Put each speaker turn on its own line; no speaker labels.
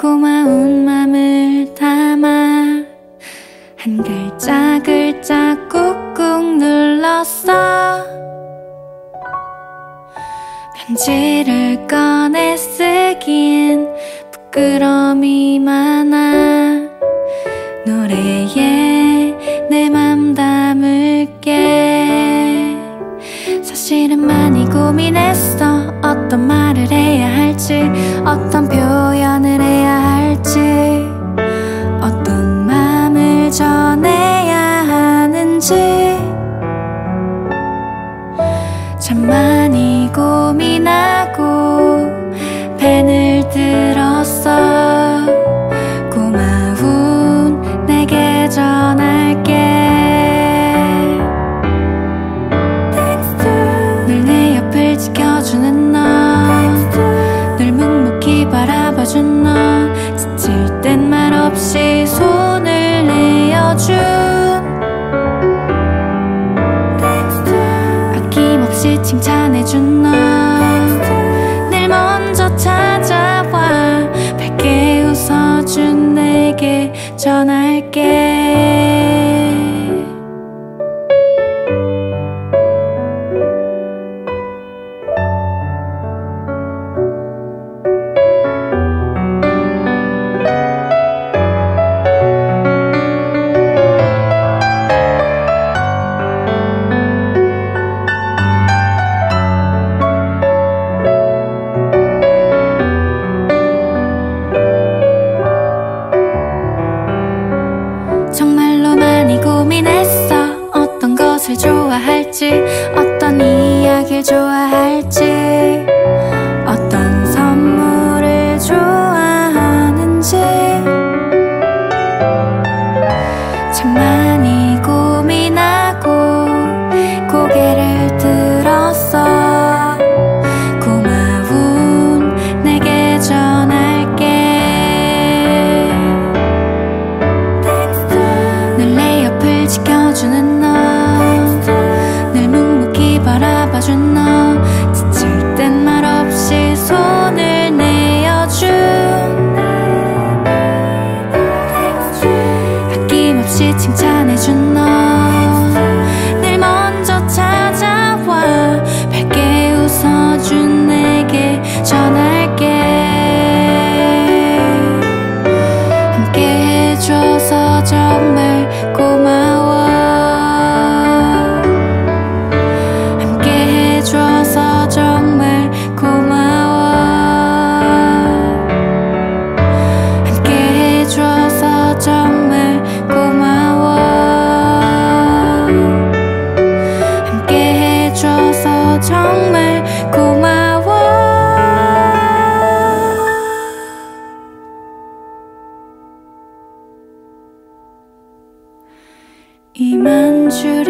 고마운 맘을 담아 한 글자 글자 꾹꾹 눌렀어 편지를 꺼내 쓰기엔 부끄러움이 많아 노래에 내 맘 담을게. 사실은 많이 고민했어. 어떤 말을 해야 할지 어떤 표현 칭찬해준 너 늘 먼저 찾아와. 밝게 웃어준 내게 전할게 안아주는 너 늘 묵묵히 바라봐준 너. 지칠 땐 말없이 손을 내어준 아낌없이 칭찬해준 너 늘 먼저 잘 정말 고마워. 이만 줄이